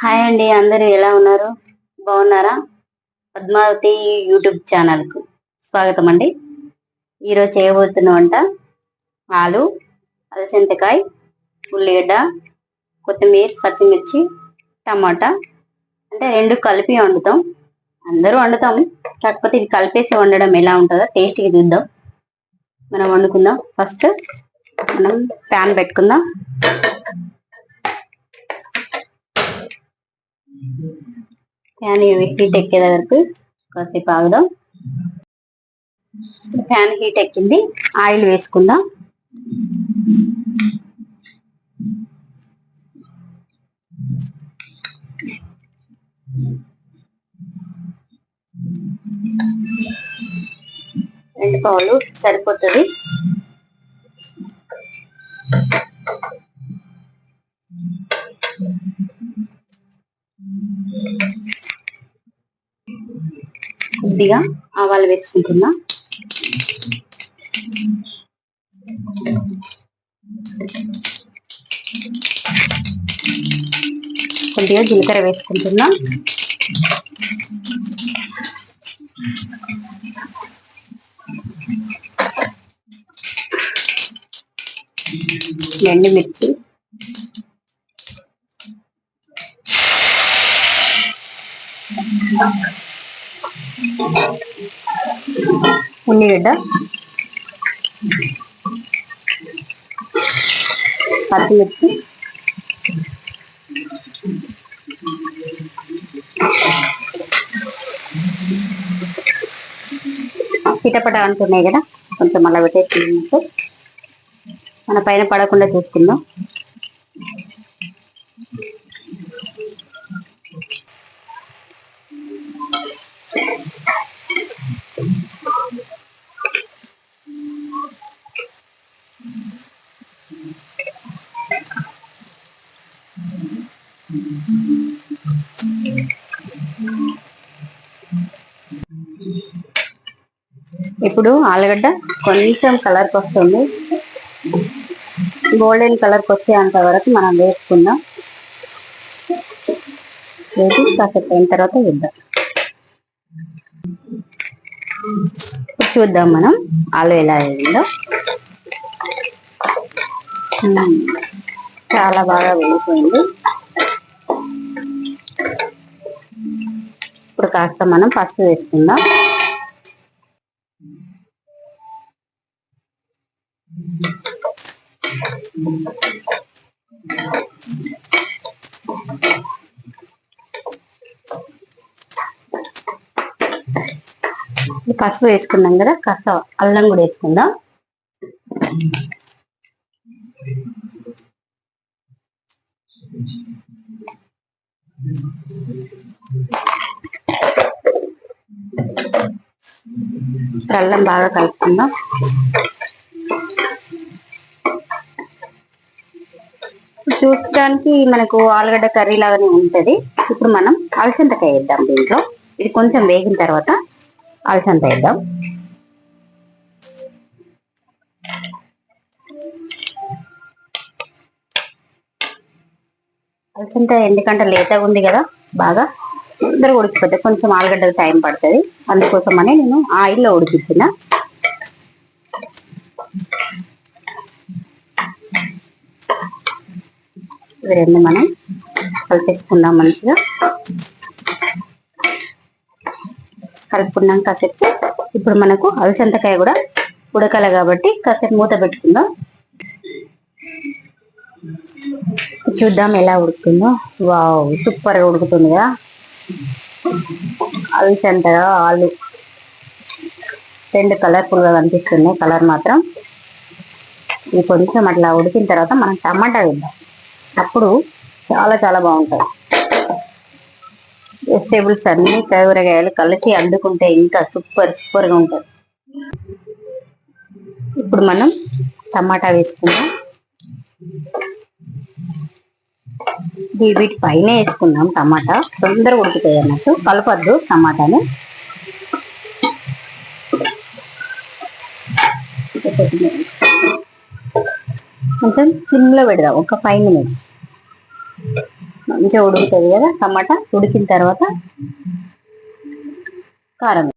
Hi అండి అందరూ ఎలా ఉన్నారు? బాగున్నారా? పద్మావతి యూట్యూబ్ ఛానల్కు స్వాగతం అండి. ఈరోజు చేయబోతున్న వంట ఆలు అలచింతకాయ ఉల్లిగడ్డ కొత్తిమీర పచ్చిమిర్చి టమాటా అంటే రెండు కలిపి వండుతాం. అందరూ వండుతాం. కాకపోతే ఇది కలిపేసి వండడం ఎలా ఉంటుందో టేస్ట్గా చూద్దాం. మనం వండుకుందాం. ఫస్ట్ మనం ప్యాన్ పెట్టుకుందాం. ఫ్యాన్ హీట్ ఎక్కే వరకు కాసేపు ఆగుదాం. ఫ్యాన్ హీట్ ఎక్కింది. ఆయిల్ వేసుకుందాం. రెండు పావులు సరిపోతుంది. కొద్దిగా ఆవాలు వేసుకుంటున్నా. కొద్దిగా జీలకర్ర వేసుకుంటున్నా. ఎండుమిర్చి. ఉల్లిగడ్డ. పచ్చిమిర్చి. చిటపట అంటున్నాయి కదా కొంచెం అలా పెట్టేసి మన పైన పడకుండా చూసుకుందాం. ఇప్పుడు ఆలుగడ్డ కొంచెం కలర్కి వస్తుంది. గోల్డెన్ కలర్కి వచ్చేంత వరకు మనం వేసుకుందాం. వేసి కాసేపు అయిన తర్వాత వేద్దాం. చూద్దాం మనం ఆలు ఎలా వేయిందో. చాలా బాగా వెళ్ళిపోయింది ఇప్పుడు కాస్త మనం పసుపు వేసుకుందాం. పసుపు వేసుకున్నాం కదా కాస్త అల్లం కూడా వేసుకుందాం. అల్లం బాగా కలుపుకుందాం. చూడటానికి మనకు ఆలుగడ్డ కర్రీ లాగానే ఉంటుంది. ఇప్పుడు మనం అలసందకాయ వేద్దాం దీంట్లో. ఇది కొంచెం వేగిన తర్వాత అలసంద వేద్దాం. అలసంద ఎందుకంటే లేతగా ఉంది కదా బాగా తొందరగా ఉడికిపోతే కొంచెం ఆలుగడ్డకు టైం పడుతుంది. అందుకోసమనే నేను ఆయిల్లో ఉడికించిన ఇవి రెండు మనం. కలిపేసుకుందాం మంచిగా. కలుపుకున్నాం కాసేపు. ఇప్పుడు మనకు అలసంతకాయ కూడా ఉడకాలి కాబట్టి కాసేపు మూత పెట్టుకుందాం. చూద్దాం ఎలా ఉడుకుతుందో. వావ్ సూపర్ ఉడుకుతుంది కదా. అలసంతగా ఆలు. రెండు కలర్ఫుల్గా కనిపిస్తున్నాయి. కలర్ మాత్రం. ఇది కొంచెం అట్లా ఉడికిన తర్వాత మనం టమాటా వేద్దాం. అప్పుడు చాలా చాలా బాగుంటుంది. వెజిటేబుల్స్ అన్ని కూరగాయలు కలిసి అడ్డుకుంటే ఇంకా సూపర్ సూపర్గా ఉంటుంది. ఇప్పుడు మనం టమాటా వేసుకుందాం. వీటి పైన వేసుకుందాం టమాటా. తొందరగా ఉడుకుతాయి అన్నట్టు. కలపద్దు టమాటాని. కొంచెం సిమ్లో పెడదాం ఒక ఫైవ్ మినిట్స్ మంచిగా ఉడుకుతుంది కదా టమాటా ఉడికిన తర్వాత కారం